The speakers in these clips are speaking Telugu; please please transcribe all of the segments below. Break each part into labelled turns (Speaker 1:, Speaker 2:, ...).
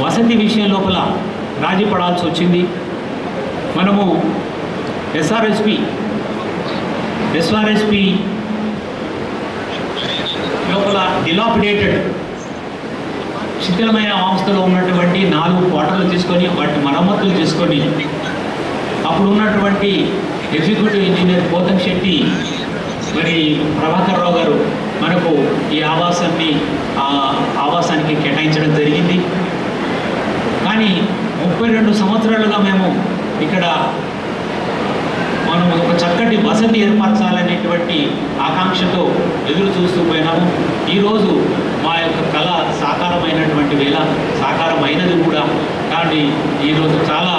Speaker 1: వసతి విషయం లోపల రాజీ పడాల్సి వచ్చింది. మనము ఎస్ఆర్ఎస్పి ఎస్ఆర్ఎస్పి లోపల డిలాపిడేటెడ్ శిథిలమైన అవస్థలో ఉన్నటువంటి నాలుగు క్వార్టర్లు తీసుకొని వాటి మరమ్మతులు చేసుకొని అప్పుడు ఉన్నటువంటి ఎగ్జిక్యూటివ్ ఇంజనీర్ గౌతమ్ శెట్టి మరి ప్రభాకర్ రావు గారు మనకు ఈ ఆవాసాన్ని ఆ ఆవాసానికి కేటాయించడం జరిగింది. కానీ ముప్పై రెండు సంవత్సరాలుగా మేము ఇక్కడ మనం ఒక చక్కటి వసతి ఏర్పరచాలనేటువంటి ఆకాంక్షతో ఎదురు చూస్తూ పోయినాము. ఈరోజు మా యొక్క కళ సాకారమైనటువంటి వేళ సాకారమైనది కూడా. కానీ ఈరోజు చాలా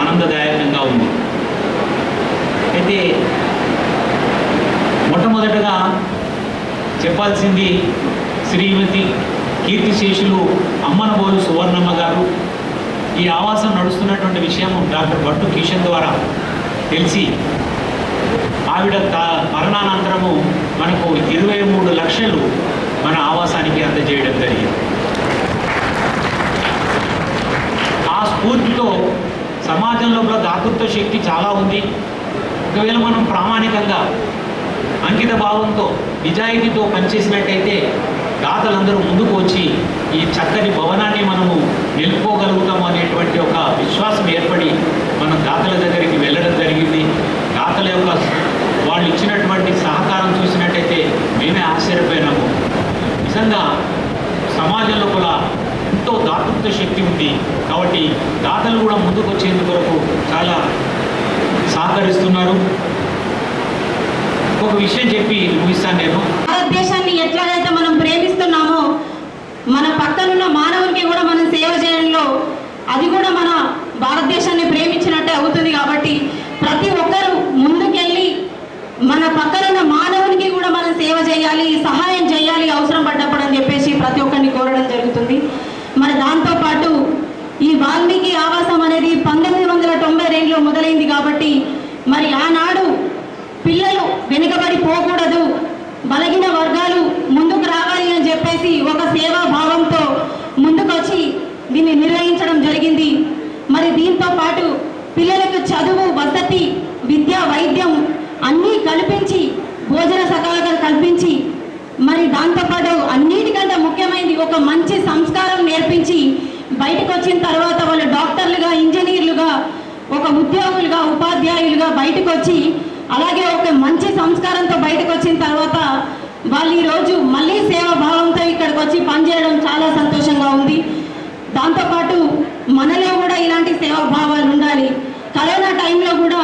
Speaker 1: ఆనందదాయకంగా ఉంది. అయితే మొట్టమొదటగా చెప్పాల్సింది శ్రీమతి కీర్తిశేషులు అమ్మనబోలు సువర్ణమ్మ గారు. ఈ ఆవాసం నడుస్తున్నటువంటి విషయం డాక్టర్ భట్టు కిషన్ ద్వారా తెలిసి ఆవిడ త మరణానంతరము మనకు ఇరవై మూడు లక్షలు మన ఆవాసానికి అందజేయడం జరిగింది. ఆ స్ఫూర్తితో సమాజం లోపల దాతృత్వ శక్తి చాలా ఉంది. ఒకవేళ మనం ప్రామాణికంగా అంకిత భావంతో నిజాయితీతో పనిచేసినట్టయితే దాతలందరూ ముందుకు వచ్చి ఈ చక్కని భవనాన్ని మనము నిలుపుకోగలుగుతాము అనేటువంటి ఒక విశ్వాసం ఏర్పడి మనం దాతల దగ్గరికి వెళ్ళడం జరిగింది. దాతల యొక్క వాళ్ళు ఇచ్చినటువంటి సహకారం చూసినట్టయితే మేమే ఆశ్చర్యపోయినాము. నిజంగా సమాజం లోపల ఎంతో దాతృత్వ శక్తి ఉంది. కాబట్టి దాతలు కూడా ముందుకు వచ్చేందుకు కొరకు చాలా సహకరిస్తున్నారు. ఒక విషయం చెప్పి ముగిస్తాను నేను.
Speaker 2: భారతదేశాన్ని ఎట్లాగైతే మనం ప్రేమిస్తున్నామో మన పక్కనున్న మానవునికి కూడా మనం సేవ చేయడంలో అది కూడా మన భారతదేశాన్ని ప్రేమించినట్టే అవుతుంది కాబట్టి ప్రతి ఒక్కరూ ముందుకెళ్ళి మన పక్కన మానవునికి కూడా మనం సేవ చేయాలి సహాయం చేయాలి అవసరం పడ్డప్పుడు అని చెప్పేసి ప్రతి ఒక్కరిని కోరడం జరుగుతుంది మరి దాంతోపాటు ఈ వాల్మీకి ఆవాసం అనేది పంతొమ్మిది వందల తొంభై రెండులో మొదలైంది కాబట్టి మరి ఆనాడు పిల్లలు వెనుకబడి పోకూడదు బలగిన వర్గాలు ముందుకు రావాలి అని సేవాభావంతో ముందుకొచ్చి దీన్ని నిర్వహించడం జరిగింది. మరి దీంతో పాటు పిల్లలకు చదువు వసతి విద్య వైద్యం అన్నీ కల్పించి భోజన సకాలు కల్పించి మరి దాంతోపాటు అన్నిటికంటే ముఖ్యమైనది ఒక మంచి సంస్కారం నేర్పించి బయటకు వచ్చిన తర్వాత వాళ్ళు డాక్టర్లుగా ఇంజనీర్లుగా ఒక ఉద్యోగులుగా ఉపాధ్యాయులుగా బయటకు వచ్చి అలాగే ఒక మంచి సంస్కారంతో బయటకు వచ్చిన తర్వాత వాళ్ళు ఈరోజు మళ్ళీ సేవా భావంతో ఇక్కడికి వచ్చి పనిచేయడం చాలా సంతోషంగా ఉంది దాంతోపాటు మనలో కూడా ఇలాంటి సేవా భావాలు ఉండాలి. కరోనా టైంలో కూడా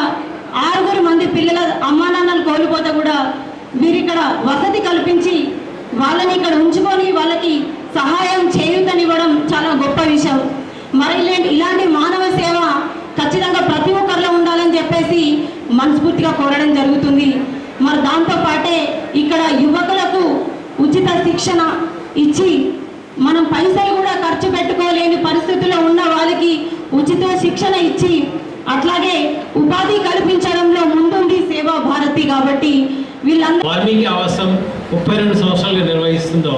Speaker 2: ఆరుగురు మంది పిల్లల అమ్మా నాన్నలు కోల్పోతే కూడా వీరు ఇక్కడ వసతి కల్పించి వాళ్ళని ఇక్కడ ఉంచుకొని వాళ్ళకి సహాయం చేయుతనివ్వడం చాలా గొప్ప విషయం. మరి ఇలాంటి ఇలాంటి మానవ సేవ ఖచ్చితంగా ప్రతి ఒక్కరిలో ఉండాలని చెప్పేసి మనస్ఫూర్తిగా కోరడం జరుగుతుంది. మరి దాంతో పాటే ఇక్కడ యువకులకు ఉచిత శిక్షణ ఇచ్చి మనం పైసలు కూడా ఖర్చు పెట్టుకోలేని పరిస్థితుల్లో ఉన్న వాళ్ళకి ఉచిత శిక్షణ ఇచ్చి అట్లాగే ఉపాధి కల్పించడంలో ముందుంది సేవా భారతి కాబట్టి వీళ్ళందరూ
Speaker 3: వాల్మీకి ఆవాసం ముప్పై రెండు సంవత్సరాలుగా నిర్వహిస్తుందో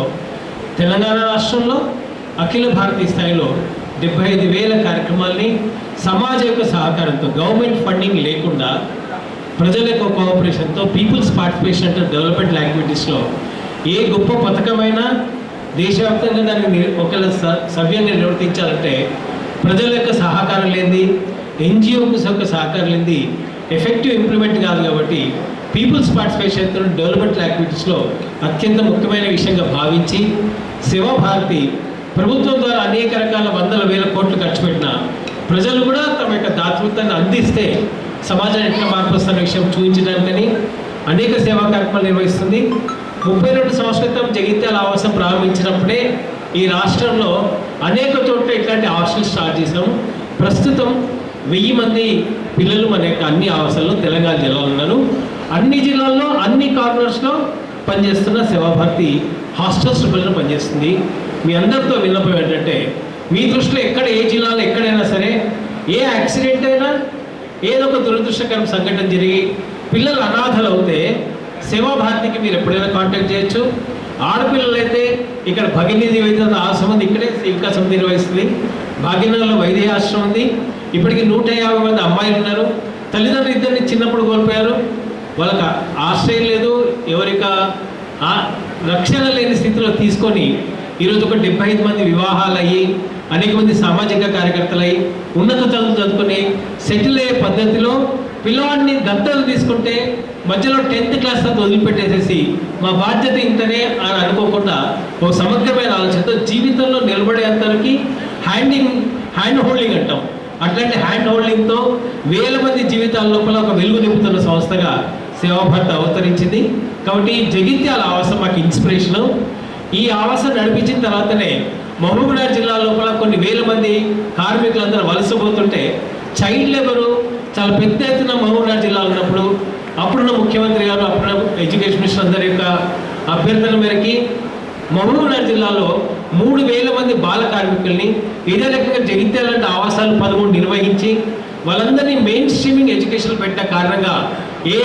Speaker 3: తెలంగాణ రాష్ట్రంలో అఖిల భారతీయ స్థాయిలో డెబ్బై ఐదు వేల కార్యక్రమాల్ని సమాజ యొక్క సహకారంతో గవర్నమెంట్ ఫండింగ్ లేకుండా ప్రజల యొక్క కోఆపరేషన్తో పీపుల్స్ పార్టిసిపేషన్ అంటే డెవలప్మెంట్ యాక్టివిటీస్లో ఏ గొప్ప పథకమైనా దేశవ్యాప్తంగా దాన్ని ఒకవేళ స- సవ్యంగా నిర్వర్తించాలంటే ప్రజల యొక్క సహకారం లేనిది ఎన్జిఓస్ యొక్క సహకారం లేనిది ఎఫెక్టివ్ ఇంప్లిమెంట్ కాదు కాబట్టి పీపుల్స్ పార్టిసిపేషన్ డెవలప్మెంట్ యాక్టివిటీస్లో అత్యంత ముఖ్యమైన విషయంగా భావించి సేవా భారతి ప్రభుత్వం ద్వారా అనేక రకాల వందల వేల కోట్లు ఖర్చు పెట్టిన ప్రజలు కూడా తమ యొక్క దాతృత్వాన్ని అందిస్తే సమాజం ఎట్లా మార్పు వస్తున్న విషయం చూపించడానికని అనేక సేవా కార్యక్రమాలు నిర్వహిస్తుంది. ముప్పై రెండు సంవత్సరాల క్రితం జగిత్యాల ఆవాసం ప్రారంభించినప్పుడే ఈ రాష్ట్రంలో అనేక చోట్ల ఇట్లాంటి హాస్టల్ స్టార్ట్ చేసాము ప్రస్తుతం వెయ్యి మంది పిల్లలు మన యొక్క అన్ని ఆవాసాల్లో తెలంగాణ జిల్లాలో ఉన్నారు. అన్ని జిల్లాల్లో అన్ని కార్నర్స్లో పనిచేస్తున్న సేవాభారతి హాస్టల్స్ పిల్లలు పనిచేస్తుంది. మీ అందరితో విన్నపం ఏంటంటే మీ దృష్టిలో ఎక్కడ ఏ జిల్లాలో ఎక్కడైనా సరే ఏ యాక్సిడెంట్ అయినా ఏదో ఒక దురదృష్టకరం సంఘటన జరిగి పిల్లలు అనాథలు అవుతే సేవాభారతికి మీరు ఎప్పుడైనా కాంటాక్ట్ చేయొచ్చు. ఆడపిల్లలైతే ఇక్కడ భగిని నివేదిత ఆశ్రమం ఉంది ఇక్కడే సేవికా సమితి నిర్వహిస్తుంది. భాగ్యనగర్లో వైద్య ఆశ్రమం ఉంది. ఇప్పటికి నూట యాభై మంది అమ్మాయిలు ఉన్నారు. తల్లిదండ్రులు ఇద్దరిని చిన్నప్పుడు కోల్పోయారు. వాళ్ళకి ఆశ్రయం లేదు. ఎవరిక రక్షణ లేని స్థితిలో తీసుకొని ఈరోజు ఒక డెబ్బై ఐదు మంది వివాహాలు అయ్యి అనేక మంది సామాజిక కార్యకర్తలు అయ్యి ఉన్నత చదువులు చదువుకొని సెటిల్ అయ్యే పద్ధతిలో పిల్లవాడిని దత్తలు తీసుకుంటే మధ్యలో టెన్త్ క్లాస్ అంతా వదిలిపెట్టేసేసి మా బాధ్యత ఇంతనే అని అనుకోకుండా ఒక సమగ్రమైన ఆలోచనతో జీవితంలో నిలబడేంతవరకు హ్యాండింగ్ హ్యాండ్ హోల్డింగ్ అంటాం. అట్లాంటి హ్యాండ్ హోల్డింగ్తో వేల మంది జీవితాల లోపల ఒక వెలుగు నింపుతున్న సంస్థగా సేవాభర్త అవతరించింది. కాబట్టి జగిత్యాల ఆవాసం మాకు ఇన్స్పిరేషను. ఈ ఆవాసం నడిపించిన తర్వాతనే మహబూబ్నగర్ జిల్లా లోపల కొన్ని వేల మంది కార్మికులందరూ వలసపోతుంటే చైల్డ్ లేబరు చాలా పెద్ద ఎత్తున మహబూబ్నగర్ జిల్లాలో ఉన్నప్పుడు అప్పుడున్న ముఖ్యమంత్రి గారు అప్పుడున్న ఎడ్యుకేషన్ మినిస్టర్ అందరి యొక్క అభ్యర్థన మేరకి మహబూబ్నగర్ జిల్లాలో మూడు వేల మంది బాల కార్మికుల్ని ఇదే రకంగా జగిత్యాల లాంటి ఆవాసాలు పదమూడు నిర్వహించి వాళ్ళందరినీ మెయిన్ స్ట్రీమింగ్ ఎడ్యుకేషన్ పెట్టిన కారణంగా ఏ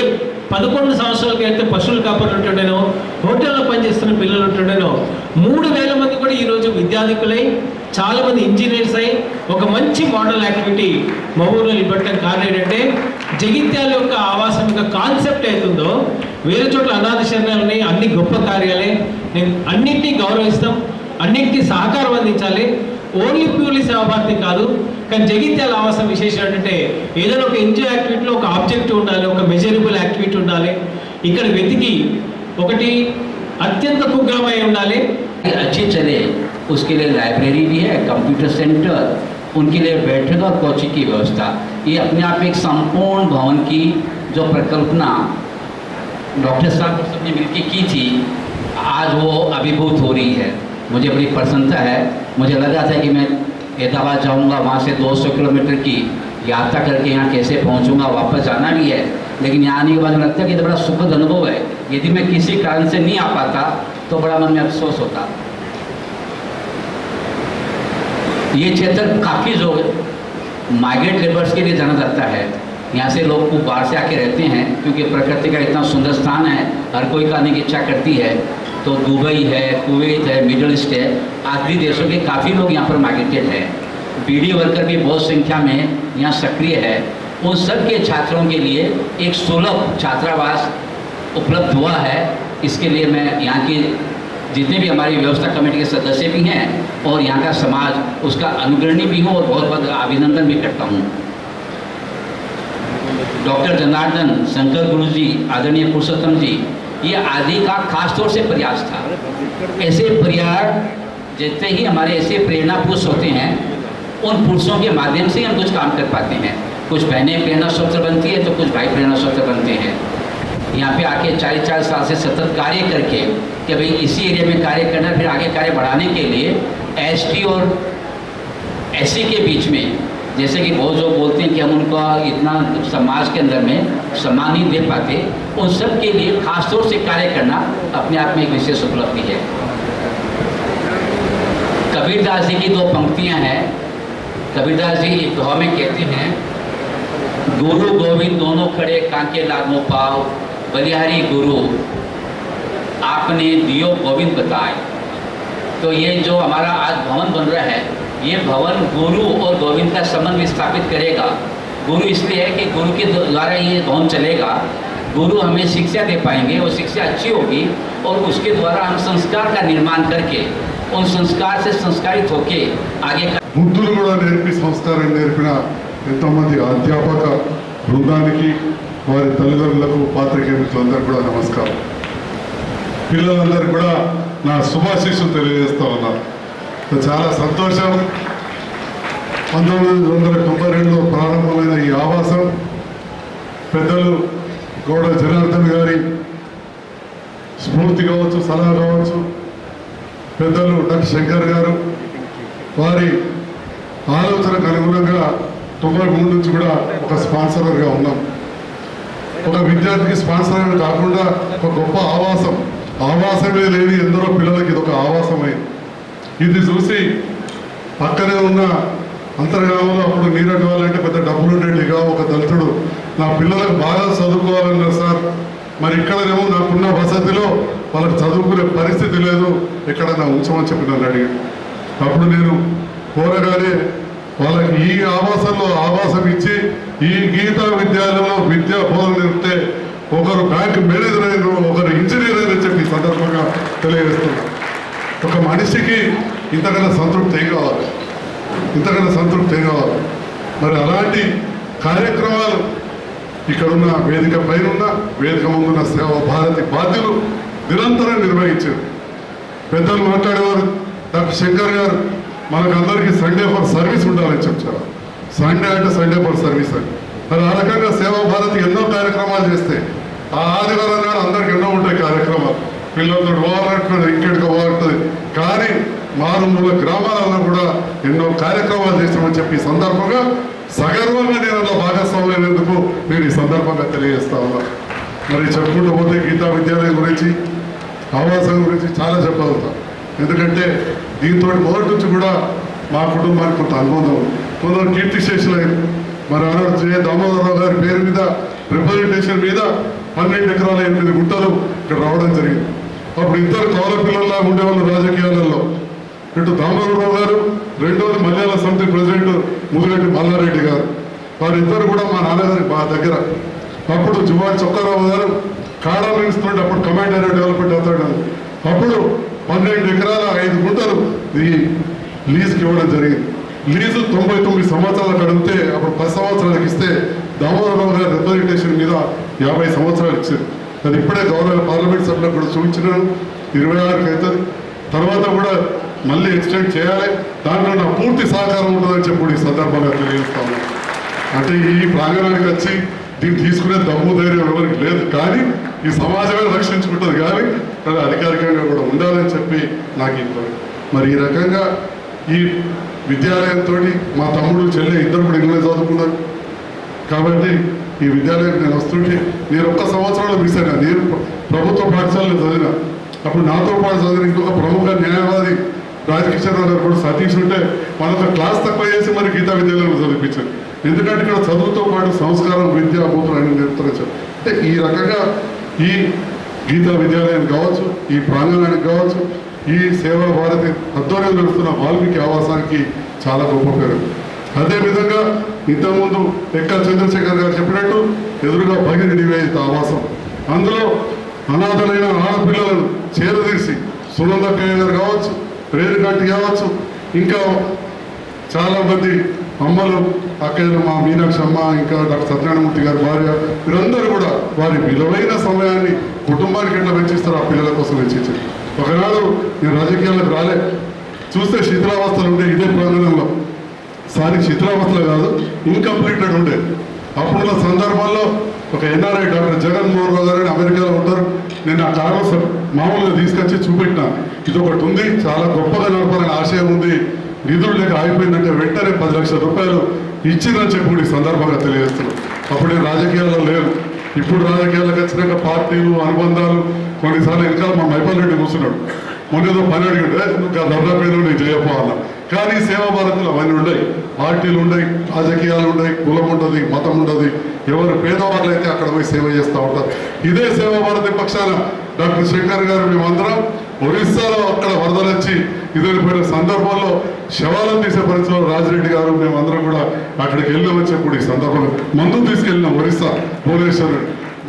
Speaker 3: పదకొండు సంవత్సరాల అయితే పశువులు కాపాడు ఉంటుండేనో హోటల్లో పనిచేస్తున్న పిల్లలు ఉంటుండేనో మూడు వేల మంది కూడా ఈరోజు విద్యార్థికులై చాలా మంది ఇంజనీర్స్ అయి ఒక మంచి మోడల్ యాక్టివిటీ మహబూబ్లో నిలబెట్టడం కారణం ఏంటంటే జగిత్యాల యొక్క ఆవాసం యొక్క కాన్సెప్ట్ అవుతుందో వేరే చోట్ల అనాథ శరణాలు ఉన్నాయి అన్ని గొప్ప కార్యాలే నేను అన్నింటినీ గౌరవిస్తాం అన్నింటికీ సహకారం అందించాలి ఓన్లీ ప్యూర్లీ సేవాభారతి కాదు కానీ జగిత్యాల ఆవాసం విశేషం ఏంటంటే ఏదైనా ఒక ఎన్జిఓ యాక్టివిటీలో ఒక ఆబ్జెక్టివ్ ఉండాలి ఒక మెజరబుల్ యాక్టివిటీ ఉండాలి ఇక్కడ వెతికి ఒకటి అత్యంత కుగ్రమై ఉండాలి
Speaker 4: अच्छी चले उसके लिए लाइब्रेरी भी है कंप्यूटर सेंटर उनके लिए बैठक और कोचिंग की व्यवस्था ये अपने आप में एक संपूर्ण भवन की जो परिकल्पना डॉक्टर साहब और सबने मिलकर की थी आज वो अभिभूत हो रही है मुझे बड़ी प्रसन्नता है। मुझे लगा था कि मैं हैदराबाद जाऊँगा, वहाँ से 200 किलोमीटर की यात्रा करके यहाँ कैसे पहुँचूँगा, वापस जाना भी है। लेकिन यहाँ आने के बाद लगता है कि तो बड़ा सुखद अनुभव है। यदि मैं किसी कारण से नहीं आ पाता तो बड़ा मन में अफसोस होता। ये क्षेत्र काफ़ी जो माइग्रेट लेबर्स के लिए जाना जाता है। यहाँ से लोग खूब बाहर से आके रहते हैं, क्योंकि प्रकृति का इतना सुंदर स्थान है, हर कोई का आने की इच्छा करती है। तो दुबई है, कुवैत है, मिडल ईस्ट है, आदि देशों के काफ़ी लोग यहाँ पर माइग्रेटेड है। बीडी वर्कर भी बहुत संख्या में यहाँ सक्रिय है। उन सब के छात्रों के लिए एक सुलभ छात्रावास उपलब्ध हुआ है। इसके लिए मैं यहाँ की जितने भी हमारी व्यवस्था कमेटी के सदस्य भी हैं और यहाँ का समाज, उसका अनुग्रणी भी हूँ और बहुत बहुत अभिनंदन भी करता हूँ। डॉक्टर जनार्दन, शंकर गुरु जी आदरणीय पुरुषोत्तम जी ये आदि का खास तौर से प्रयास था। ऐसे प्रयास जितने ही हमारे ऐसे प्रेरणा पुरुष होते हैं, उन पुरुषों के माध्यम से हम कुछ काम कर पाते हैं। कुछ बहनें प्रेरणा स्रोत बनती है तो कुछ भाई प्रेरणा स्रोत बनते हैं। यहाँ पे आके चालीस चालीस साल से सतत कार्य करके कि भाई इसी एरिया में कार्य करना, फिर आगे कार्य बढ़ाने के लिए एसटी और एससी के बीच में जैसे कि बहुत लोग बोलते हैं कि हम उनका इतना समाज के अंदर में सम्मान नहीं दे पाते, उन सब के लिए खास तौर से कार्य करना अपने आप में एक विशेष उपलब्धि है। कबीरदास जी की दो पंक्तियाँ हैं। कबीरदास जी एक दोहा में कहते हैं, गुरु गोविंद दोनों खड़े कांके लागो पाव बलिहारी गुरु, आपने दियो गोविंद बताए। तो ये जो हमारा आज भवन बन रहा है ये भवन गुरु और गोविंद का संबंध स्थापित करेगा गुरु इसलिए है कि गुरु के द्वारा ये भवन चलेगा गुरु हमें शिक्षा दे पाएंगे वो शिक्षा अच्छी होगी और उसके द्वारा हम संस्कार का निर्माण करके उन संस्कार से संस्कारित होके आगे का
Speaker 5: బుద్ధులు కూడా నేర్పి సంస్కారం నేర్పిన ఎంతోమంది అధ్యాపక బృందానికి వారి తల్లిదండ్రులకు పాత్రికేయ మిత్రులందరికీ కూడా నమస్కారం పిల్లలందరికీ కూడా నా శుభాశీస్సులు తెలియజేస్తా ఉన్నా చాలా సంతోషం. పంతొమ్మిది వందల తొంభై రెండులో ప్రారంభమైన ఈ ఆవాసం పెద్దలు గౌడ జనార్దన్ గారి స్ఫూర్తి కావచ్చు సలహా కావచ్చు. పెద్దలు డాక్టర్ శంకర్ గారు వారి ఆలోచనకు అనుగుణంగా తొంభై మూడు నుంచి కూడా ఒక స్పాన్సరర్గా ఉన్నాం. ఒక విద్యార్థికి స్పాన్సర్ కాకుండా ఒక గొప్ప ఆవాసం. ఆవాసమే లేని ఎందరో పిల్లలకి ఇది ఒక ఆవాసమైంది ఇది చూసి పక్కనే ఉన్న అంతర్గామంలో అప్పుడు నీరు వాళ్ళంటే పెద్ద డబ్బులు ఉండేటిగా ఒక దళితుడు. నా పిల్లలకు బాగా చదువుకోవాలన్నారు సార్ మరి ఇక్కడనేమో నాకున్న వసతిలో వాళ్ళకి చదువుకునే పరిస్థితి లేదు. ఎక్కడన్నా ఉంచమని చెప్పి నన్ను అడిగాడు అప్పుడు నేను కోరగానే వాళ్ళకి ఈ ఆవాసంలో ఆవాసం ఇచ్చి ఈ గీతా విద్యాలయంలో విద్యా బోధన నేర్పితే ఒకరు బ్యాంక్ మేనేజర్ అయినారు ఒకరు ఇంజనీర్ అయినారు చెప్పి సందర్భంగా తెలియజేస్తున్నారు ఒక మనిషికి ఇంతకన్నా సంతృప్తి ఏం కావాలి? ఇంతకన్నా సంతృప్తి ఏం కావాలి? మరి అలాంటి కార్యక్రమాలు ఇక్కడున్న వేదిక పైన ఉన్న వేదిక ముందున్న సేవ భారతి బాధ్యులు నిరంతరం నిర్వహించారు. పెద్దలు మాట్లాడేవారు. డాక్టర్ శంకర్ గారు మనకందరికీ సండే ఫర్ సర్వీస్ ఉండాలని చెప్పారు. సండే అంటే సండే ఫర్ సర్వీస్ అని. మరి ఆ రకంగా సేవా భారతి ఎన్నో కార్యక్రమాలు చేస్తే ఆ ఆదివారం నాడు అందరికి ఎన్నో ఉంటాయి కార్యక్రమాలు. పిల్లలతో పోవాలంటున్నది ఇంకెటికి పోవాలంటుంది కానీ మారుమూల గ్రామాలలో కూడా ఎన్నో కార్యక్రమాలు చేసినామని చెప్పి సందర్భంగా సగర్వంగా నేను అలా భాగస్వామ్యమైనందుకు నేను ఈ సందర్భంగా తెలియజేస్తా ఉన్నా. మరి చెప్పుకుంటూ పోతే గీతా విద్యాలయం గురించి ఆవాసం గురించి చాలా చెప్పగలుగుతాం. ఎందుకంటే దీంతో మొదటి నుంచి కూడా మా కుటుంబానికి కొంత అనుబంధం కొందరు కీర్తి శేషులు మరి ఆనాడు జే దామోదరరావు గారి పేరు మీద రిప్రజెంటేషన్ మీద పన్నెండు ఎకరాల ఎనిమిది గుంటలు ఇక్కడ రావడం జరిగింది. అప్పుడు ఇద్దరు కౌల పిల్లల్లా ఉండేవాళ్ళు రాజకీయాలలో. ఇటు దామోదరరావు గారు రెండోది మలయాళ సమితి ప్రెసిడెంట్ ముదిరెడ్డి మల్లారెడ్డి గారు. వారిద్దరు కూడా మా నాన్నగారి మా దగ్గర. అప్పుడు జువాడి చొక్కారావు గారు కాడా మినిస్తుంటే అప్పుడు కమాండర్ డెవలప్మెంట్ అవుతాడు అప్పుడు పన్నెండు ఎకరాల ఐదు గుంటలు ఈ లీజుకి ఇవ్వడం జరిగింది. లీజు తొంభై తొమ్మిది సంవత్సరాలు కడిగితే అప్పుడు పది సంవత్సరాలకు ఇస్తే దామోదరరావు గారి రిప్రజెంటేషన్ మీద యాభై సంవత్సరాలు ఇచ్చారు. అది ఇప్పుడే గవర్నమెంట్ పార్లమెంట్ సభ్యులకు కూడా చూపించినాను. ఇరవై ఆరుకి అవుతుంది. తర్వాత కూడా మళ్ళీ ఎక్స్టెండ్ చేయాలి. దాంట్లో నా పూర్తి సహకారం ఉంటుందని చెప్పి ఈ సందర్భంగా తెలియజేస్తాము అంటే ఈ ప్రాంగణానికి వచ్చి దీన్ని తీసుకునే దమ్ము ధైర్యం ఎవరికి లేదు. కానీ ఈ సమాజమే రక్షించుకుంటుంది కానీ అది అధికారికంగా కూడా ఉండాలని చెప్పి నాకు ఇప్పుడు మరి ఈ రకంగా ఈ విద్యాలయంతో మా తమ్ముడు చెల్లె ఇద్దరు కూడా ఇంగ్లీష్ చదువుకున్నారు. కాబట్టి ఈ విద్యాలయం నేను వస్తుంటే నేను ఒక్క సంవత్సరంలో మిస్ అయినా. నేను ప్రభుత్వ పాఠశాలలో చదివిన. అప్పుడు నాతో పాటు చదివిన ఇంకొక ప్రముఖ న్యాయవాది రాజకిషన్ రావు గారు కూడా సతీష్ ఉంటే మనతో క్లాస్ తక్కువ చేసి మరి గీతా విద్యాలయంలో చదివించారు ఎందుకంటే ఇక్కడ చదువుతో పాటు సంస్కారం విద్యా బోధన అని నేర్పుతారు అంటే ఈ రకంగా ఈ గీతా విద్యాలయం కావచ్చు ఈ ప్రాంగణానికి కావచ్చు ఈ సేవా భారతి ఆధ్వర్యం నడుస్తున్న వాల్మీకి ఆవాసానికి చాలా గొప్ప పేరు. అదేవిధంగా ఇంతకుముందు ఎక్క చంద్రశేఖర్ గారు చెప్పినట్టు ఎదురుగా భగిని నివేదిత ఆవాసం. అందులో అనాథలైన ఆడపిల్లలను చేరదీసి సునందక్కయ్య గారు కావచ్చు రేణుగంటి కావచ్చు. ఇంకా చాలా మంది అమ్మలు అక్కయ్యలు మా మీనాక్షి అమ్మ ఇంకా డాక్టర్ సత్యనారాయణమూర్తి గారి భార్య వీరందరూ కూడా వారి విలువైన సమయాన్ని కుటుంబానికి ఎట్లా వెచ్చిస్తారు ఆ పిల్లల కోసం వెచ్చించారు ఒకనాడు నేను రాజకీయాలకు రాలే. చూస్తే శిథిలావస్థలు ఉండే ఇదే ప్రాంగణంలో. సారీ శిథిలావస్థలు కాదు ఇన్కంప్లీటెడ్ ఉండే. అప్పుడున్న సందర్భంలో ఒక ఎన్ఆర్ఐ డాక్టర్ జగన్మోహన్ రావు గారు అమెరికాలో ఉంటారు నేను ఆ కారణం మామూలుగా తీసుకొచ్చి చూపెట్టిన ఇది ఒకటి ఉంది. చాలా గొప్పగా నడపాలని ఆశయం ఉంది. నిధులు లేక ఆగిపోయిందంటే వెంటనే పది లక్షల రూపాయలు ఇచ్చిందని చెప్పి కూడా ఈ సందర్భంగా తెలియజేస్తున్నాను. అప్పుడు నేను రాజకీయాల్లో లేను ఇప్పుడు రాజకీయాలకు వచ్చినాక పార్టీలు అనుబంధాలు కొన్నిసార్లు ఇంకా మా మైపాల్ రెడ్డి కూర్చున్నాడు. మొన్నేదో పని అడిగాడు. నువ్వు దర్రా పేరు నేను చేయపోవాలా కానీ సేవా భారతులు అవన్నీ ఉన్నాయి. పార్టీలు ఉన్నాయి రాజకీయాలు ఉన్నాయి కులం ఉంటుంది మతం ఉండదు. ఎవరు పేదవాళ్ళు అయితే అక్కడ పోయి సేవ చేస్తూ ఉంటారు. ఇదే సేవా భారతి పక్షాన డాక్టర్ శంకర్ గారు మేమందరం ఒరిస్సాలో అక్కడ వరదలు వచ్చి ఎదురుపోయిన సందర్భంలో శవాలను తీసే పరిస్థితిలో రాజిరెడ్డి గారు మేమందరం కూడా అక్కడికి వెళ్ళి వచ్చేప్పుడు ఈ సందర్భంలో మందు తీసుకెళ్ళినాం ఒరిస్సా భువనేశ్వరుడు.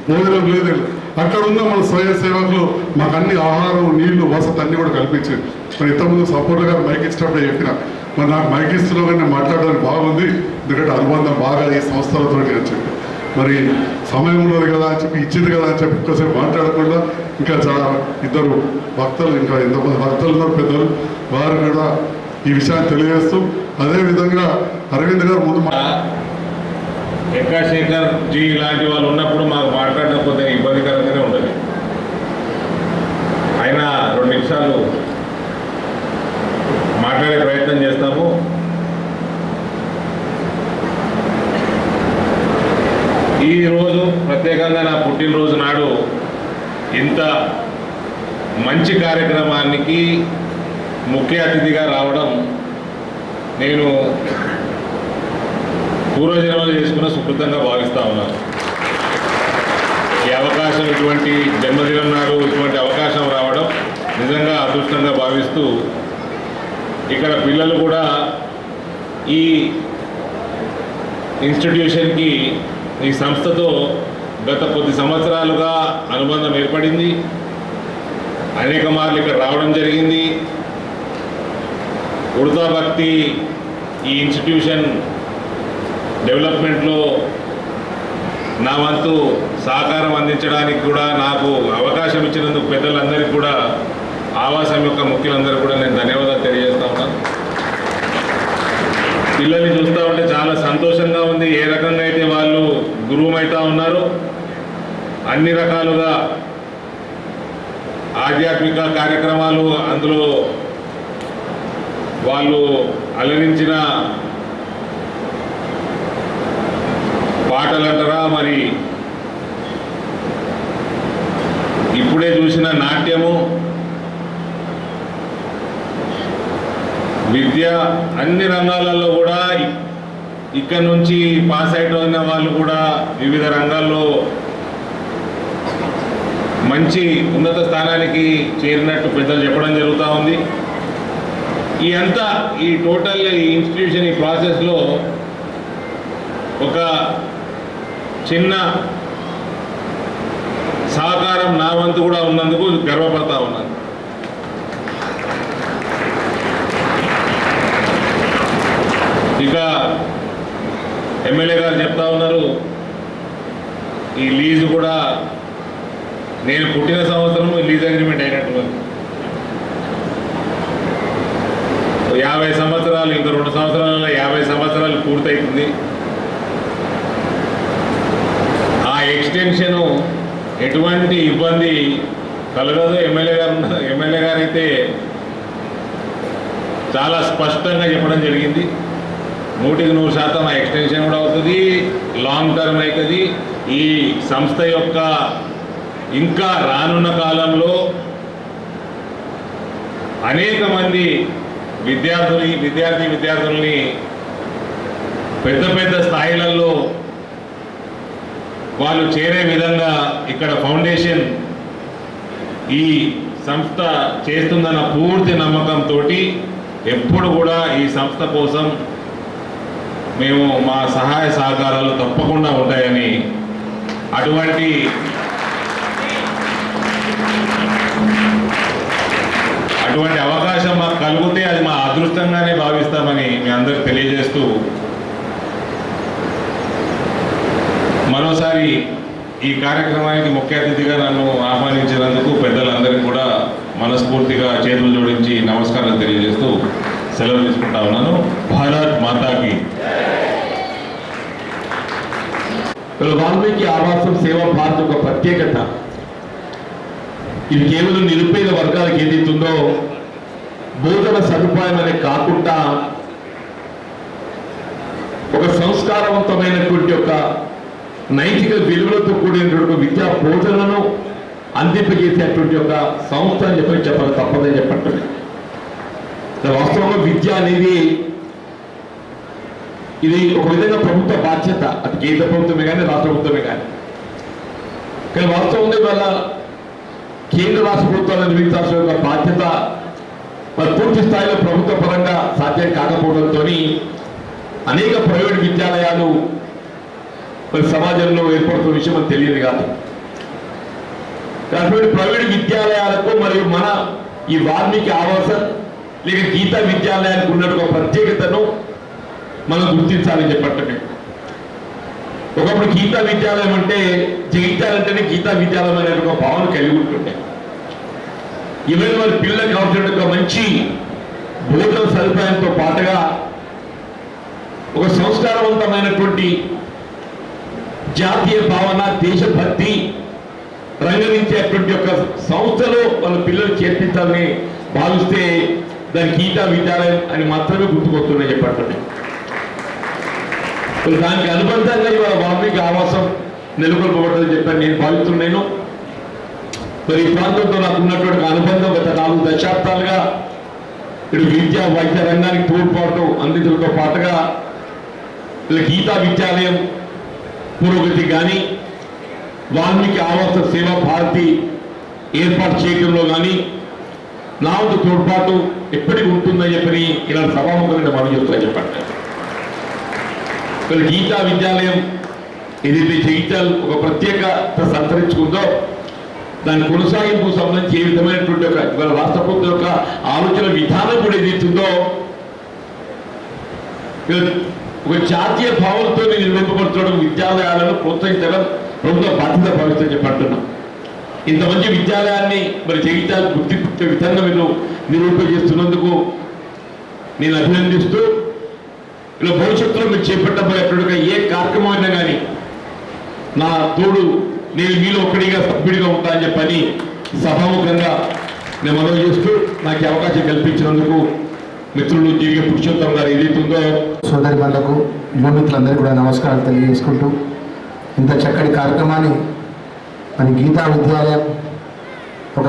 Speaker 5: భోజనం లేదు అక్కడ ఉన్న మన స్వయం సేవకులు మాకు అన్ని ఆహారం నీళ్ళు వసతి అన్ని కూడా కల్పించారు మరి ఇంతకుముందు సపోర్ట్ గారు మైక్ ఇచ్చినప్పుడు చెప్పిన మరి నాకు మైక్ ఇస్తున్నా కానీ మాట్లాడడానికి బాగుంది ఎందుకంటే అనుబంధం బాగా ఈ సంస్థలతో అని చెప్పి. మరి సమయం ఉన్నది కదా అని చెప్పి ఇచ్చింది కదా అని చెప్పి ఒక్కసారి మాట్లాడకుండా ఇంకా చాలా ఇద్దరు భక్తులు ఇంకా ఎంతమంది భక్తులు ఉన్నారు పెద్దలు. వారు కూడా ఈ విషయాన్ని తెలియజేస్తూ అదేవిధంగా అరవింద్ గారు ముందు మా-
Speaker 6: ఎక్కా శేఖర్ జీ ఇలాంటి వాళ్ళు ఉన్నప్పుడు మాకు మాట్లాడడం కొద్దిగా ఇబ్బందికరంగానే ఉండదు అయినా అంశాలు మాట్లాడే ప్రయత్నం చేస్తాము. ఈ రోజు ప్రత్యేకంగా నా పుట్టినరోజు నాడు ఇంత మంచి కార్యక్రమానికి ముఖ్య అతిథిగా రావడం నేను పూర్వజన్మలు చేసుకున్న సుకృతంగా భావిస్తా ఉన్నాను. ఈ అవకాశం ఇటువంటి జన్మదినం నాడు ఇటువంటి అవకాశం రావడం నిజంగా అదృష్టంగా భావిస్తూ ఇక్కడ పిల్లలు కూడా ఈ ఇన్స్టిట్యూషన్కి ఈ సంస్థతో గత కొద్ది సంవత్సరాలుగా అనుబంధం ఏర్పడింది. అనేక మార్లు ఇక్కడ రావడం జరిగింది. ఉడతా భక్తి ఈ ఇన్స్టిట్యూషన్ డెవలప్మెంట్లో నా వంతు సహకారం అందించడానికి కూడా నాకు అవకాశం ఇచ్చినందుకు పెద్దలందరికీ కూడా ఆవాసం యొక్క ముఖ్యులందరూ కూడా నేను ధన్యవాదాలు తెలియజేస్తా ఉన్నాను పిల్లల్ని చూస్తూ ఉంటే చాలా సంతోషంగా ఉంది. ఏ రకంగా అయితే వాళ్ళు గురువుమైతా ఉన్నారు అన్ని రకాలుగా ఆధ్యాత్మిక కార్యక్రమాలు అందులో వాళ్ళు అలరించిన పాటలు అంటారా మరి? ఇప్పుడే చూసిన నాట్యము విద్య అన్ని రంగాలలో కూడా ఇక్కడ నుంచి పాస్ అయిన వాళ్ళు కూడా వివిధ రంగాల్లో మంచి ఉన్నత స్థానానికి చేరినట్టు పెద్దలు చెప్పడం జరుగుతూ ఉంది. ఈ అంతా ఈ టోటల్ ఈ ఇన్స్టిట్యూషన్ ఈ ప్రాసెస్లో ఒక చిన్న సహకారం నా వంతు కూడా ఉన్నందుకు గర్వపడతా ఉన్నాను. ఇక ఎమ్మెల్యే గారు చెప్తా ఉన్నారు. ఈ లీజు కూడా నేను పుట్టిన సంవత్సరం లీజ్ అగ్రిమెంట్ అయినట్టు యాభై సంవత్సరాలు ఇంకా రెండు సంవత్సరాల యాభై సంవత్సరాలు పూర్తవుతుంది ఆ ఎక్స్టెన్షను ఎటువంటి ఇబ్బంది కలగదు. ఎమ్మెల్యే గారు ఎమ్మెల్యే గారు అయితే చాలా స్పష్టంగా చెప్పడం జరిగింది. నూటికి నూరు శాతం ఎక్స్టెన్షన్ కూడా అవుతుంది. లాంగ్ టర్మ్ అవుతుంది ఈ సంస్థ యొక్క ఇంకా రానున్న కాలంలో అనేక మంది విద్యార్థులు విద్యార్థి విద్యార్థుల్ని పెద్ద పెద్ద స్థాయిలలో వాళ్ళు చేరే విధంగా ఇక్కడ ఫౌండేషన్ ఈ సంస్థ చేస్తుందన్న పూర్తి నమ్మకంతో ఎప్పుడు కూడా ఈ సంస్థ కోసం మేము మా సహాయ సహకారాలు తప్పకుండా ఉంటాయని అటువంటి అటువంటి అవకాశం మాకు కలిగితే అది మా అదృష్టంగానే భావిస్తామని మీ అందరికి తెలియజేస్తూ మరోసారి ఈ కార్యక్రమానికి ముఖ్య అతిథిగా నన్ను ఆహ్వానించినందుకు పెద్దలందరికీ కూడా మనస్ఫూర్తిగా చేతులు జోడించి నమస్కారం తెలియజేస్తూ సెలవు తీసుకుంటా ఉన్నాను. భారత్ మాతాకి
Speaker 7: ఇక్కడ వాల్మీకి ఆవాసం సేవా భారత్ ఒక ప్రత్యేకత. ఇది కేవలం నిరుపేద వర్గాలకు ఏదైతుందో బోధన సదుపాయం అనే కాకుండా ఒక సంస్కారవంతమైనటువంటి ఒక నైతిక విలువలతో కూడినటువంటి విద్యా బోధనను అందింపజేసేటువంటి ఒక సంస్థ అని చెప్పి చెప్పాలి తప్పదని చెప్పట్లేదు. వాస్తవంగా విద్య అనేది ఇది ఒక విధంగా ప్రభుత్వ బాధ్యత. అది కేంద్ర ప్రభుత్వమే కానీ రాష్ట్ర ప్రభుత్వమే కానీ. కానీ వాస్తవంగా ఇవాళ కేంద్ర రాష్ట్ర ప్రభుత్వాలు నిర్మించాల్సిన యొక్క బాధ్యత మరి పూర్తి స్థాయిలో ప్రభుత్వ పరంగా సాధ్యం కాకపోవడంతో అనేక ప్రైవేట్ విద్యాలయాలు మరి సమాజంలో ఏర్పడుతున్న విషయం మనకు తెలియదు కాదు అటువంటి ప్రైవేట్ విద్యాలయాలకు మరియు మన ఈ వాల్మీకి ఆవాసం లేక గీతా విద్యాలయానికి ఉన్నట్టు ప్రత్యేకతను మనం గుర్తించాలని చెప్పట్టండి ఒకప్పుడు గీతా విద్యాలయం అంటే జయించాలంటేనే గీతా విద్యాలయం అనే ఒక భావన కలిగి ఉంటుండే. ఈవెన్ వాళ్ళ పిల్లలకు అవసరం ఒక మంచి భోజన సదుపాయంతో పాటుగా ఒక సంస్కారవంతమైనటువంటి జాతీయ భావన దేశభక్తి రంగరించేటువంటి ఒక సంస్థలో వాళ్ళ పిల్లలు చేర్పించాలని భావిస్తే దాని గీతా విద్యాలయం అని మాత్రమే గుర్తుకొస్తున్నాయి చెప్పండి దానికి అనుబంధంగా ఇవాళ వాల్మీకి ఆవాసం నెలకొల్పబడ్డదని చెప్పాను. నేను భావిస్తున్నాను. మరి ఈ ప్రాంతంతో నాకు ఉన్నటువంటి అనుబంధం గత నాలుగు దశాబ్దాలుగా ఇటు విద్య వైద్య రంగానికి తోడ్పాటు అందితులతో పాటుగా ఇలా గీతా విద్యాలయం పురోగతి కానీ వాల్మీకి ఆవాస సేవా భారతి ఏర్పాటు చేయడంలో కానీ నా వంతు తోడ్పాటు ఎప్పటికీ ఉంటుందని చెప్పని ఇలా సభాముఖంగా మనం చెప్తాను చెప్పండి అసలు గీతా విద్యాలయం ఏదైతే జగిత్యాల ఒక ప్రత్యేకత సంతరించుకుందో దాని కొనసాగింపు సంబంధించి ఏ విధమైనటువంటి ఒక ఇవాళ రాష్ట్ర ప్రభుత్వం యొక్క ఆలోచన విధానం కూడా ఏదైతుందో ఒక జాతీయ భావంతో నిర్మింపబడుతున్న విద్యాలయాలను ప్రోత్సహించడం ప్రభుత్వ బాధ్యత భావిస్తని చెప్పంటున్నాం ఇంత మంచి విద్యాలయాన్ని మరి జగిత్యాల గుర్తించే విధంగా మీరు నిరూపజేస్తున్నందుకు నేను అభినందిస్తూ ఇలా భవిష్యత్తులో మీరు చేపట్టబోయేటువంటి ఏ కార్యక్రమం అయినా కానీ నా తోడు నేను మీలో ఒక్కడిగా సభ్యుడిగా ఉంటా అని చెప్పని సభాముఖంగా నేను మనవి చేస్తూ నాకు అవకాశం కల్పించినందుకు మిత్రులు జీవి పురుషోత్తం గారు ఏదైతుందో
Speaker 8: సోదరి మనులకు యువమిత్రులందరికీ కూడా నమస్కారాలు తెలియజేసుకుంటూ ఇంత చక్కటి కార్యక్రమాన్ని మన గీతా విద్యాలయం ఒక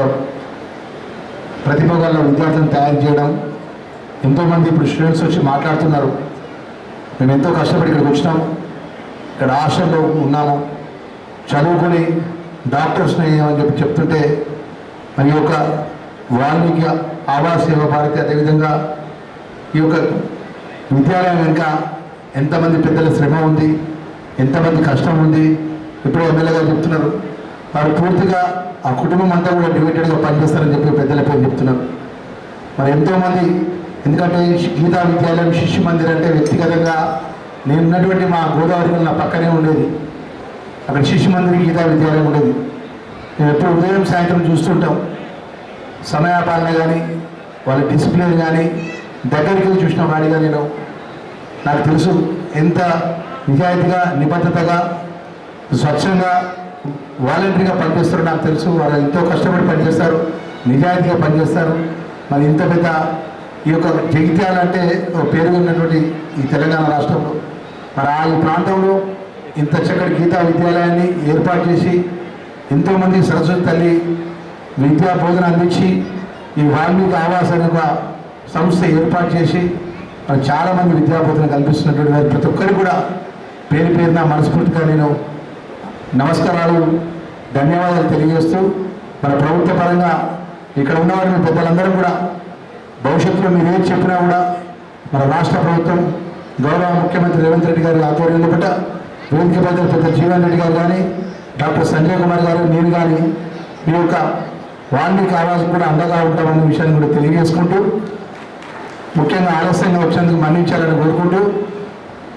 Speaker 8: ప్రతిభ గల విద్యార్థులను తయారు చేయడం ఎంతోమంది ఇప్పుడు స్టూడెంట్స్ వచ్చి మాట్లాడుతున్నారు. మేము ఎంతో కష్టపడి ఇక్కడికి వచ్చినాము ఇక్కడ హాస్టల్లో ఉన్నాము. చదువుకొని డాక్టర్స్ని అని చెప్పి చెప్తుంటే మరి యొక్క వాల్మీకి ఆవాస్ సేవ భారతి అదేవిధంగా ఈ యొక్క విద్యాలయం వెనుక ఎంతమంది పెద్దల శ్రమ ఉంది ఎంతమంది కష్టం ఉంది ఇప్పుడు ఎమ్మెల్యే గారు చెప్తున్నారు. వారు పూర్తిగా ఆ కుటుంబం అంతా కూడా డివైటెడ్గా పనిచేస్తారని చెప్పి పెద్దల పేరు చెప్తున్నారు. మరి ఎంతోమంది ఎందుకంటే గీతా విద్యాలయం శిష్యు మందిర్ అంటే వ్యక్తిగతంగా నేను ఉన్నటువంటి మా గోదావరి నా పక్కనే ఉండేది. అక్కడ శిష్యు మందిర్ గీతా విద్యాలయం ఉండేది. మేము ఎప్పుడు ఉదయం సాయంత్రం చూస్తుంటాం. సమయాపాలన కానీ వాళ్ళ డిసిప్లిన్ కానీ దగ్గరికి వెళ్ళి చూసిన వాడిగా నేను. నాకు తెలుసు ఎంత నిజాయితీగా నిబద్ధతగా స్వచ్ఛంగా వాలంటరీగా పనిచేస్తారో నాకు తెలుసు. వాళ్ళు ఎంతో కష్టపడి పనిచేస్తారు నిజాయితీగా పనిచేస్తారు. మరి ఇంత పెద్ద ఈ యొక్క జగిత్యాల అంటే ఒక పేరు ఉన్నటువంటి ఈ తెలంగాణ రాష్ట్రంలో. మరి ఆ ఈ ప్రాంతంలో ఇంత చక్కటి గీతా విద్యాలయాన్ని ఏర్పాటు చేసి ఎంతోమంది సరస్వతి తల్లి విద్యా బోధన అందించి ఈ వాల్మీకి ఆవాస్ ఒక సంస్థ ఏర్పాటు చేసి మరి చాలామంది విద్యా బోధన కల్పిస్తున్నటువంటి వారు ప్రతి ఒక్కరికి కూడా పేరు పేరున మనస్ఫూర్తిగా నేను నమస్కారాలు ధన్యవాదాలు తెలియజేస్తూ మన ప్రభుత్వ పరంగా ఇక్కడ ఉన్నవారిని పెద్దలందరూ కూడా భవిష్యత్తులో మీరు ఏది చెప్పినా కూడా మన రాష్ట్ర ప్రభుత్వం గౌరవ ముఖ్యమంత్రి రేవంత్ రెడ్డి గారి ఆధ్వర్యంలో పట్ట వేదిక పెద్దలు పెద్ద జీవన్ రెడ్డి గారు కానీ డాక్టర్ సంజయ్ కుమార్ గారు నేను కానీ మీ యొక్క వాల్మీకి ఆవాసం కూడా అండగా ఉంటామన్న విషయాన్ని కూడా తెలియజేసుకుంటూ ముఖ్యంగా ఆలస్యంగా వచ్చేందుకు మన్నించాలని కోరుకుంటూ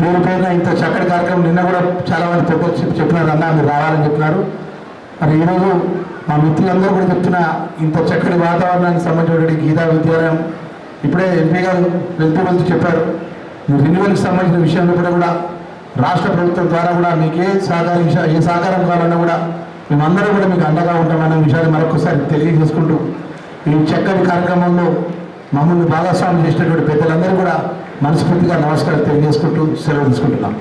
Speaker 8: పేరు పేరున ఇంత చక్కటి కార్యక్రమం నిన్న కూడా చాలా మంది చెప్పినారు అన్న మీరు రావాలని చెప్పినారు. మరి ఈరోజు మా మిత్రులందరూ కూడా చెప్తున్న ఇంత చక్కటి వాతావరణానికి సంబంధించినటువంటి గీతా విద్యాలయం ఇప్పుడే ఎంపీ గారు వెళ్తూ వెళ్తూ చెప్పారు. రెన్యువల్కి సంబంధించిన విషయంలో కూడా కూడా రాష్ట్ర ప్రభుత్వం ద్వారా కూడా మీకు ఏ సహకారం ఏ సహకారం కావాలన్నా కూడా మేమందరం కూడా మీకు అండగా ఉంటామనే విషయాన్ని మరొకసారి తెలియజేసుకుంటూ ఈ చక్కటి కార్యక్రమంలో మమ్మల్ని భాగస్వామ్యం చేసినటువంటి పెద్దలందరూ కూడా మనస్ఫూర్తిగా నమస్కారం తెలియజేసుకుంటూ సెలవు తీసుకుంటున్నాం.